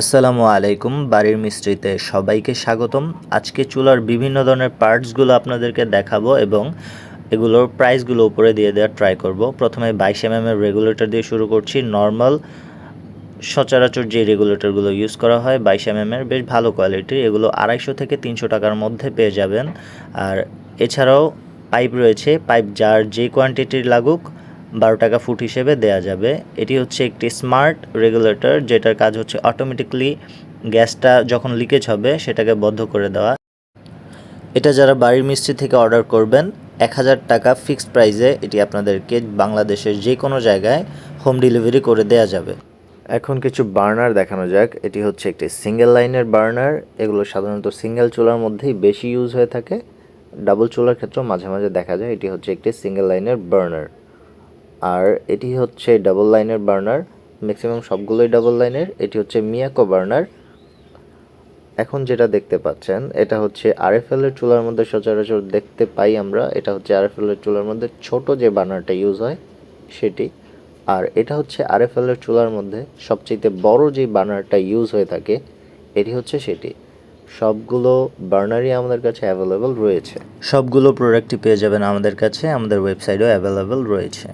আসসালামু আলাইকুম, বাড়ির মিস্ত্রিতে সবাইকে স্বাগতম। আজকে চুলার বিভিন্ন ধরনের পার্টসগুলো আপনাদেরকে দেখাবো এবং এগুলোর প্রাইসগুলো উপরে দিয়ে দেওয়ার ট্রাই করব। প্রথমে বাইশ এম এর রেগুলেটর দিয়ে শুরু করছি। নর্মাল, সচরাচর যে রেগুলেটরগুলো ইউজ করা হয়, বাইশ এম এর, বেশ ভালো কোয়ালিটির এগুলো আড়াইশো থেকে তিনশো টাকার মধ্যে পেয়ে যাবেন। আর এছাড়াও পাইপ রয়েছে, পাইপ যার যে কোয়ান্টিটির লাগুক বারো টাকা ফুট হিসেবে দেয়া যাবে। এটি হচ্ছে একটি স্মার্ট রেগুলেটর, যেটার কাজ হচ্ছে অটোমেটিকলি গ্যাসটা যখন লিকেজ হবে, সেটাকে বন্ধ করে দেওয়া। এটা যারা বাড়ির মিস্ত্রি থেকে অর্ডার করবেন, এক হাজার টাকা ফিক্সড প্রাইসে এটি আপনাদেরকে বাংলাদেশের যে কোনো জায়গায় হোম ডেলিভারি করে দেয়া যাবে। এখন কিছু বার্নার দেখানো যাক। এটি হচ্ছে একটি সিঙ্গেল লাইনের বার্নার। এগুলো সাধারণত সিঙ্গেল চুলার মধ্যেই বেশি ইউজ হয়ে থাকে। ডাবল চুলার ক্ষেত্রেও মাঝে মাঝে দেখা যায়, এটি হচ্ছে একটি সিঙ্গেল লাইনের বার্নার। আর এটি হচ্ছে ডাবল লাইনের বার্নার ম্যাক্সিমাম সবগুলোই ডাবল লাইনের এটি হচ্ছে মিয়াকো বার্নার এখন যেটা দেখতে পাচ্ছেন, এটা হচ্ছে আরএফএল এর চুলার মধ্যে সচরাচর দেখতে পাই আমরা, এটা হচ্ছে আরএফএল এর চুলার মধ্যে ছোট যে বার্নারটা ইউজ হয়, সেটি। আর এটা হচ্ছে আরএফএল এর চুলার মধ্যে সবচেয়ে বড় যে বার্নারটা ইউজ হয়ে থাকে, এটি হচ্ছে সেটি। সবগুলো বার্নারই আমাদের কাছে অ্যাভেলেবেল রয়েছে। সবগুলো প্রোডাক্টই পেয়ে যাবেন আমাদের কাছে, আমাদের ওয়েবসাইটেও অ্যাভেলেবেল রয়েছে।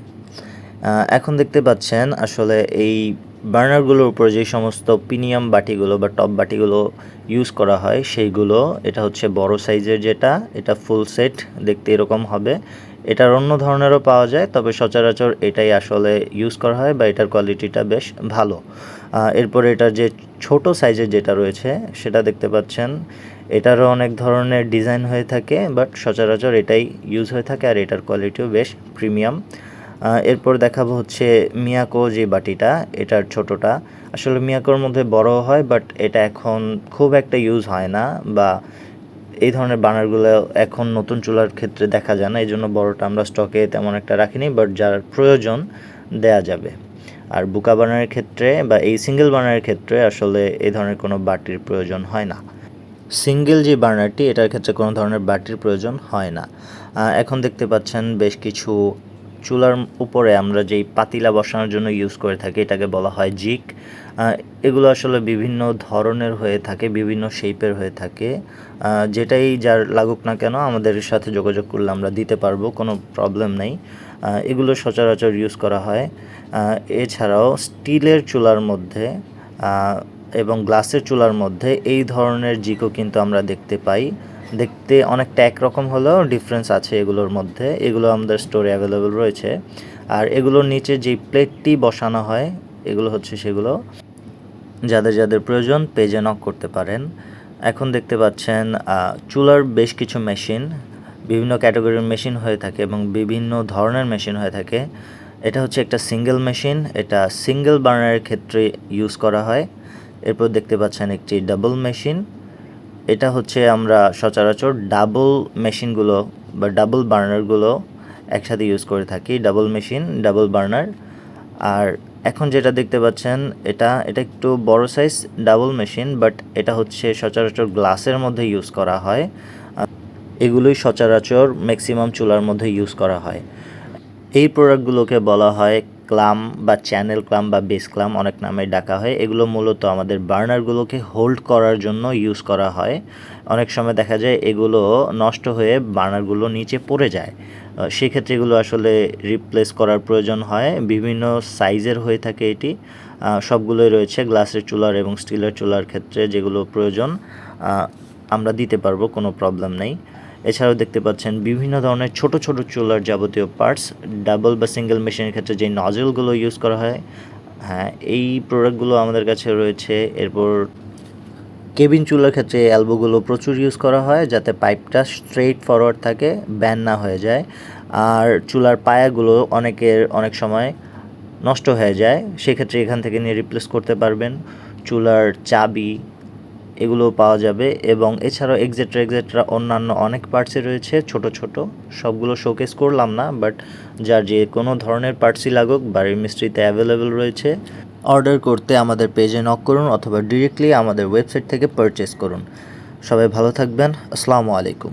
এখন দেখতে পাচ্ছেন আসলে এই বার্নারগুলোর উপর যে সমস্ত প্রিমিয়াম বাটিগুলো বা টপ বাটিগুলো ইউজ করা হয়, সেইগুলো, এটা হচ্ছে বড় সাইজের যেটা, এটা ফুল সেট দেখতে এরকম হবে। এটার অন্য ধরনেরও পাওয়া যায়, তবে সচরাচর এটাই আসলে ইউজ করা হয় বা এটার কোয়ালিটিটা বেশ ভালো। এরপর এটার যে ছোট সাইজের যেটা রয়েছে, সেটা দেখতে পাচ্ছেন। এটারও অনেক ধরনের ডিজাইন হয়ে থাকে বাট সচরাচর এটাই ইউজ হয়ে থাকে আর এটার কোয়ালিটিও বেশ প্রিমিয়াম এরপর দেখাবো হচ্ছে মিয়াকো যে বাটিটা, এটার ছোটটা। আসলে মিয়াকোর মধ্যে বড় হয় বাট এটা এখন খুব একটা ইউজ হয় না বা এই ধরনের বানারগুলো এখন নতুন চুলার ক্ষেত্রে দেখা যায় না। এই জন্য বড়টা আমরা স্টকে তেমন একটা রাখিনি বাট যার প্রয়োজন দেয়া যাবে। আর বুকা বানারের ক্ষেত্রে বা এই সিঙ্গেল বানারের ক্ষেত্রে আসলে এই ধরনের কোনো বাটির প্রয়োজন হয় না। সিঙ্গেল যে বার্নারটি এটার ক্ষেত্রে কোনো ধরনের বাটির প্রয়োজন হয় না। এখন দেখতে পাচ্ছেন বেশ কিছু চুলার উপরে আমরা যেই পাতিলা বসানোর জন্য ইউজ করে থাকি, এটাকে বলা হয় জিক। এগুলো আসলে বিভিন্ন ধরনের হয়ে থাকে, বিভিন্ন শেপের হয়ে থাকে। যেটাই যার লাগুক না কেন আমাদের সাথে যোগাযোগ করলে আমরা দিতে পারব, কোনো প্রবলেম নেই। এগুলো সচরাচর ইউজ করা হয়। এছাড়াও স্টিলের চুলার মধ্যে এবং গ্লাসের চুলার মধ্যে এই ধরনের জিকও কিন্তু আমরা দেখতে পাই। দেখতে অনেকটা একরকম হলেও ডিফারেন্স আছে এগুলোর মধ্যে। এগুলো আমাদের স্টোরে অ্যাভেলেবল রয়েছে। আর এগুলোর নিচে যেই প্লেটটি বসানো হয়, এগুলো হচ্ছে সেগুলো। যাদের যাদের প্রয়োজন পেজে নক করতে পারেন। এখন দেখতে পাচ্ছেন চুলার বেশ কিছু মেশিন বিভিন্ন ক্যাটাগরির মেশিন হয়ে থাকে এবং বিভিন্ন ধরনের মেশিন হয়ে থাকে। এটা হচ্ছে একটা সিঙ্গেল মেশিন এটা সিঙ্গেল বার্নারের ক্ষেত্রে ইউজ করা হয়। এরপর দেখতে পাচ্ছেন একটি ডাবল মেশিন এটা হচ্ছে আমরা সচরাচর ডাবল মেশিনগুলো বা ডাবল বার্নারগুলো একসাথে ইউজ করে থাকি। ডাবল মেশিন ডাবল বার্নার আর এখন যেটা দেখতে পাচ্ছেন, এটা এটা একটু বড় সাইজ ডাবল মেশিন বাট এটা হচ্ছে সচরাচর গ্লাসের মধ্যে ইউজ করা হয়। এগুলোই সচরাচর ম্যাক্সিমাম চুলার মধ্যে ইউজ করা হয়। এই প্রোডাক্টগুলোকে বলা হয় ক্লাম বা চ্যানেল ক্লাম বা বেস ক্লাম অনেক নামে ডাকা হয়। এগুলো মূলত আমাদের বার্নারগুলোকে হোল্ড করার জন্য ইউজ করা হয়। অনেক সময় দেখা যায় এগুলো নষ্ট হয়ে বার্নারগুলো নিচে পড়ে যায়। সেক্ষেত্রে এগুলো আসলে রিপ্লেস করার প্রয়োজন হয়। বিভিন্ন সাইজের হয়ে থাকে এটি। সবগুলোই রয়েছে গ্লাসের চুলার এবং স্টিলের চুলার ক্ষেত্রে যেগুলো প্রয়োজন। আমরা দিতে পারব, কোনো প্রবলেম নেই। এছাড়াও দেখতে পাচ্ছেন বিভিন্ন ধরনের ছোট ছোট চুলার যাবতীয় পার্টস ডাবল বা সিঙ্গেল মেশিনের ক্ষেত্রে যে নজলগুলো ইউজ করা হয় হ্যাঁ এই প্রোডাক্টগুলো আমাদের কাছে রয়েছে। এরপর কেবিন চুলার ক্ষেত্রে অ্যালবোগুলো প্রচুর ইউজ করা হয় যাতে পাইপটা স্ট্রেইট ফরওয়ার্ড থাকে ব্যান না হয়ে যায়। আর চুলার পায়াগুলো অনেকের অনেক সময় নষ্ট হয়ে যায়। সেক্ষেত্রে এখান থেকে নিয়ে রিপ্লেস করতে পারবেন। চুলার চাবি এগুলো পাওয়া যাবে এবং এছাড়াও এক্সেট্রা এক্সেট্রা অন্যান্য অনেক পার্টসই রয়েছে, ছোট ছোট। সবগুলো শোকেস করলাম না বাট যার যে কোনো ধরনের পার্টসই লাগুক, বাড়ির মিস্ত্রিতে অ্যাভেলেবেল রয়েছে। অর্ডার করতে আমাদের পেজে নক করুন অথবা ডিরেক্টলি আমাদের ওয়েবসাইট থেকে পারচেস করুন। সবাই ভালো থাকবেন, আসসালামু আলাইকুম।